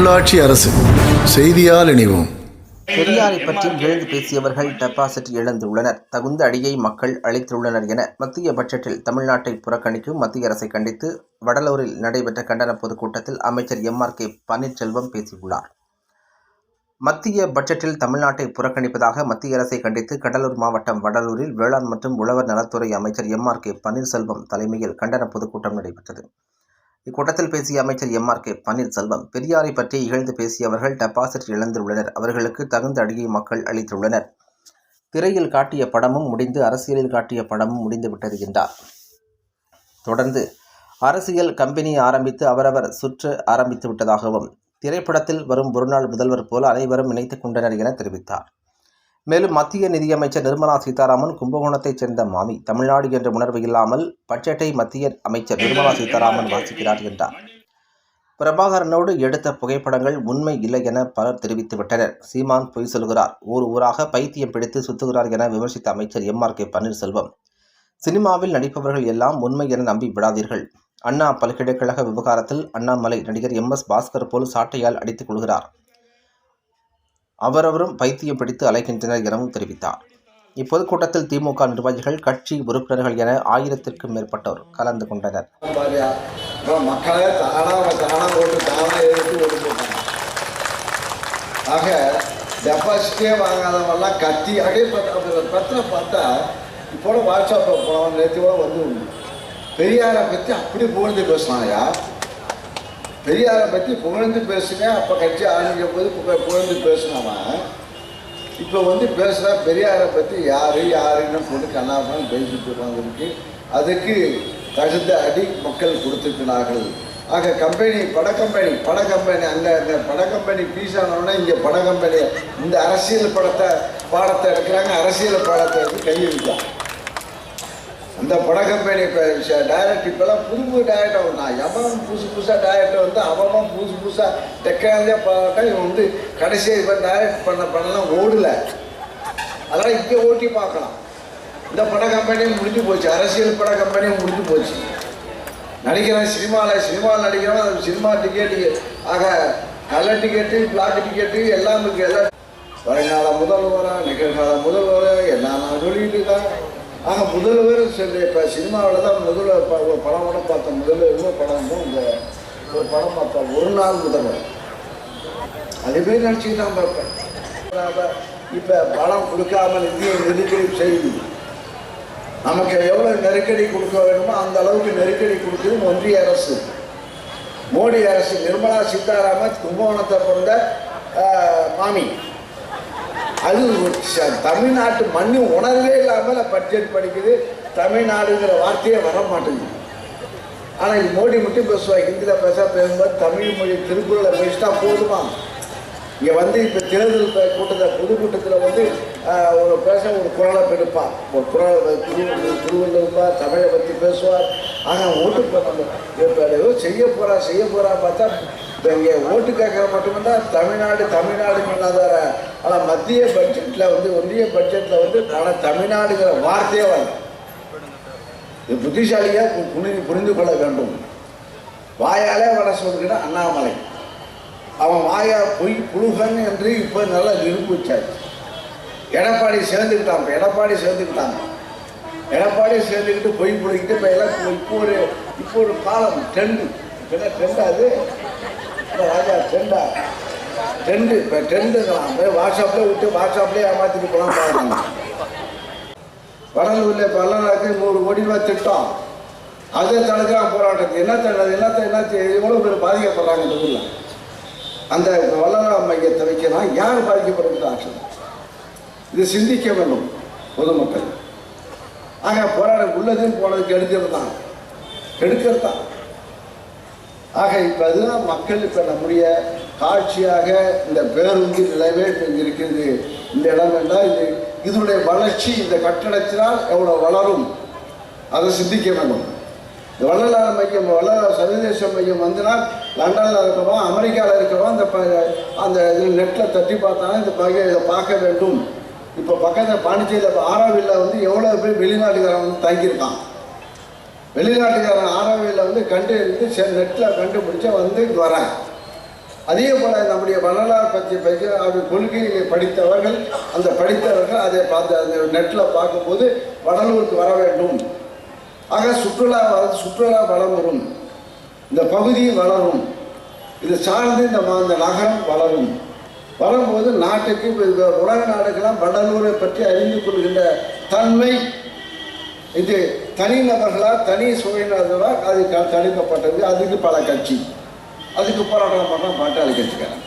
உள்ளாட்சி அரசு செய்தியால் இணைவோம். பெரியாரை பற்றி எழுந்து பேசியவர்கள் டெபாசிட் இழந்துள்ளனர். தகுந்த அடியை மக்கள் அளித்துள்ளனர் என மத்திய பட்ஜெட்டில் தமிழ்நாட்டை புறக்கணிக்கும் மத்திய அரசை கண்டித்து வடலூரில் நடைபெற்ற கண்டன பொதுக்கூட்டத்தில் அமைச்சர் எம் ஆர் கே பன்னீர்செல்வம் பேசியுள்ளார். மத்திய பட்ஜெட்டில் தமிழ்நாட்டை புறக்கணிப்பதாக மத்திய அரசை கண்டித்து கடலூர் மாவட்டம் வடலூரில் வேளாண் மற்றும் உழவர் நலத்துறை அமைச்சர் எம் ஆர் கே பன்னீர்செல்வம் தலைமையில் கண்டன பொதுக்கூட்டம் நடைபெற்றது. இக்கூட்டத்தில் பேசிய அமைச்சர் எம் ஆர் கே பன்னீர்செல்வம் பெரியாரை பற்றி இகழ்ந்து பேசியவர்கள் டெபாசிட் இழந்துள்ளனர். அவர்களுக்கு தகுந்த அடியை மக்கள் அளித்துள்ளனர். திரையில் காட்டிய படமும் முடிந்து அரசியலில் காட்டிய படமும் முடிந்துவிட்டது என்றார். தொடர்ந்து அரசியல் கம்பெனி ஆரம்பித்து அவரவர் சுற்ற ஆரம்பித்து விட்டதாகவும் திரைப்படத்தில் வரும் ஒருநாள் முதல்வர் போல அனைவரும் இணைத்துக் கொண்டனர் என தெரிவித்தார். மேலும் மத்திய நிதியமைச்சர் நிர்மலா சீதாராமன் கும்பகோணத்தைச் சேர்ந்த மாமி தமிழ்நாடு என்ற உணர்வு இல்லாமல் பட்ஜெட்டை மத்திய அமைச்சர் நிர்மலா சீதாராமன் வாசிக்கிறார் என்றார். பிரபாகரனோடு எடுத்த புகைப்படங்கள் உண்மை இல்லை என பலர் தெரிவித்துவிட்டனர். சீமான் பொய் சொல்கிறார். ஊர் ஊராக பைத்தியம் பிடித்து சுத்துகிறார் என விமர்சித்த அமைச்சர் எம் ஆர் கே பன்னீர்செல்வம். சினிமாவில் நடிப்பவர்கள் எல்லாம் உண்மை என நம்பி விடாதீர்கள். அண்ணா பல்கலைக்கழக விவகாரத்தில் அண்ணாமலை நடிகர் எம் எஸ் பாஸ்கர் போல் சாட்டையால் அடித்துக் கொள்கிறார். அவரவரும் பைத்தியம் பிடித்து அலைகின்றனர் எனவும் தெரிவித்தார். இப்பொதுக்கூட்டத்தில் திமுக நிர்வாகிகள் கட்சி உறுப்பினர்கள் என ஆயிரத்திற்கும் மேற்பட்டோர் கலந்து கொண்டனர். ஆக டெபாசிட்டே வாங்காதவெல்லாம் கத்தி அப்படியே பார்த்து பார்த்தா இப்போ வாட்ஸ்அப்பில் போனவன் நேற்று கூட வந்து பெரியாரை பற்றி அப்படி புகழ்ந்து பேசினாயா? பெரியாரை பற்றி புகழ்ந்து பேசுனேன் அப்போ கட்சி ஆரம்பிக்க போது புக- புகழ்ந்து பேசினவன் இப்போ வந்து பேசுகிற பெரியாரை பற்றி யார் யாருன்னு போட்டு கண்ணாபுரம் பேசிட்டு உட்காந்துருக்கு அதுக்கு தகுந்த அடி மக்கள் கொடுத்துருக்கிறார்கள். ஆக கம்பெனி பட கம்பெனி பட கம்பெனி அங்கே அந்த பட கம்பெனி பீஸ் ஆனோடனே இங்கே பட கம்பெனி இந்த அரசியல் படத்தை பாடத்தை எடுக்கிறாங்க அரசியல் பாடத்தை எடுத்து கையெழுத்தான். அந்த பட கம்பெனி இப்போ டைரக்ட் இப்போல்லாம் புது புது டைரக்டர் வந்தான். எவன் புதுசு புதுசாக டைரக்டர் வந்து அவன் புதுசு புதுசாக டெக்னாலஜியாக பார்த்தா இவன் வந்து கடைசியாக இப்போ டைரக்ட் பண்ண பண்ணலாம் ஓடலை. அதெல்லாம் இங்கே ஓட்டி பார்க்கலாம். இந்த பட கம்பெனியும் முடிஞ்சு போச்சு. அரசியல் பட கம்பெனியும் முடிஞ்சு போச்சு. நடிக்கிறேன் சினிமாவில் சினிமாவில் நடிக்கிறோம் அது சினிமா டிக்கெட்டு ஆக கலர் டிக்கெட்டு பிளாக் டிக்கெட்டு எல்லாம் இருக்குது எல்லாம் வருங்கால முதல்வரா நிகழ்கால முதல்வரா எல்லா நான் சொல்லிட்டு ஆக முதல்வர் சொல்லி இப்போ சினிமாவில் தான் முதல்ல ஒரு படம் கூட பார்த்த முதல்வர் இன்னொரு படம் தான் இந்த ஒரு படம் பார்த்தேன் ஒரு நாள் முதல்வர். அதுவே நினச்சிக்கிட்டு தான் பார்ப்பேன். இப்போ பணம் கொடுக்காம இந்திய நெருக்கடி செய்யுது நமக்கு எவ்வளோ நெருக்கடி கொடுக்க வேணுமோ அந்த அளவுக்கு நெருக்கடி கொடுக்குது ஒன்றிய அரசு. மோடி அரசு நிர்மலா சீதாராமன் கும்பகோணத்தை பிறந்த மாமி. அது தமிழ்நாட்டு மண்ணு உணர்வே இல்லாமல் பட்ஜெட் படிக்குது. தமிழ்நாடுங்கிற வார்த்தையே வர மாட்டேங்குது ஆனால் இது மோடி மட்டும் பேசுவா ஹிந்தியில் பேச பேசும்போது தமிழ் மொழி திருக்குறளை பேசிட்டா போதுமா இங்கே வந்து இப்போ தேர்தல் கூட்டத்தில் பொதுக்கூட்டத்தில் வந்து ஒரு பேச ஒரு குரலை எடுப்பார் ஒரு குரலை திரு திருவள்ளுவர் தமிழை பற்றி பேசுவார். ஆனால் ஓட்டு போடுறாங்க இப்போ ஏதோ செய்ய போகிறா செய்ய போகிறா பார்த்தா இப்போ இங்கே ஓட்டு கேட்குற மட்டும்தான் தமிழ்நாடு தமிழ்நாடு சொன்னாதார ஆனால் மத்திய பட்ஜெட்டில் வந்து ஒன்றிய பட்ஜெட்டில் வந்து ஆனால் தமிழ்நாடுங்கிற வார்த்தையே வரல. இது புத்திசாலியாக புரிந்து புரிந்து கொள்ள வேண்டும். வாயாலே வட சொல்கிறேன் அண்ணாமலை. அவன் வாயா பொய் புழுகன் என்று இப்போ நல்லா நிரூபிச்சாச்சு. எடப்பாடி சேர்ந்துக்கிட்டான் இப்போ எடப்பாடி சேர்ந்துக்கிட்டாங்க எடப்பாடி சேர்ந்துக்கிட்டு பொய் புழுகிட்டு இப்போ எல்லாம் இப்போ- ஒரு இப்போ ஒரு காலம் ட்ரெண்டு என்ன ட்ரெண்டா அது? ராஜா ட்ரெண்டா ட்ரெண்டு இப்போ ட்ரெண்டுங்களாம் போய் வாட்ஸ்அப்பில் விட்டு வாட்ஸ்அப்லேயே ஏமாற்றிட்டு போகலாம் பாருங்க. வடலூரில் பல்லநாக்கு நூறு கோடி ரூபாய் திட்டம். அதை தடுக்கிறான் போராட்டத்துக்கு. என்ன தடுக்கிறது என்னத்தை என்ன எவ்வளோ பேர் பாதிக்கப்படுறாங்க இந்த ஊரில்? அந்த வல்லநாள் மையத்தை வைக்கலாம் யார் பாதிக்கப்படுகிறார்கள்? இது சிந்திக்க வேண்டும் பொதுமக்கள். ஆக போராட உள்ளதும் போனதுக்கு எடுக்கிறது தான். எடுக்கிறது? தான் ஆக இப்போ அதுதான் மக்கள் இப்போ நம்முடைய காட்சியாக இந்த பேருந்து நிலைவே இப்போ இருக்கிறது இந்த இடம் என்றால் இது இதனுடைய வளர்ச்சி இந்த கட்டடத்தினால் எவ்வளோ வளரும்? அதை சிந்திக்க வேண்டும். இந்த வள்ளலார் மையம் வள்ளலார் சர்வதேச மையம் வந்தனால் லண்டனில் இருக்கிறவன் அமெரிக்காவில் இருக்கிறவன் அந்த ப- அந்த நெட்டில் தட்டி பார்த்தாலும் இந்த பகை இதை பார்க்க வேண்டும். இப்போ பக்கத்தில் பாண்டிச்சேரியில் ஆரோவியில் வந்து எவ்வளோ பேர் வெளிநாட்டுக்காரன் வந்து தங்கியிருக்கான் வெளிநாட்டுக்காரன் ஆரோவியில் வந்து கண்டு இருந்து நெட்டில் கண்டுபிடிச்சா வந்து வரேன் அதே போல் நம்முடைய வரலாறு பற்றி பற்றி அவர் கொள்கையை படித்தவர்கள் அந்த படித்தவர்கள் அதை பார்த்து அந்த நெட்டில் பார்க்கும்போது வடலூருக்கு வர வேண்டும். ஆக சுற்றுலா வ- சுற்றுலா வளம் வரும். இந்த பகுதி வளரும். இது சார்ந்து இந்த அந்த நகரம் வளரும். வரும்போது நாட்டுக்கு உலக நாடுகளாம் வடலூரை பற்றி அறிந்து கொள்கின்ற தன்மை இது. தனிநபர்களா தனி சுவையினர்களா அது தடுக்கப்பட்டது. அதுக்கு பல கட்சி. அதுக்கு போராட்டம் பண்ணால் பாட்டாளி கட்சிக்காரன்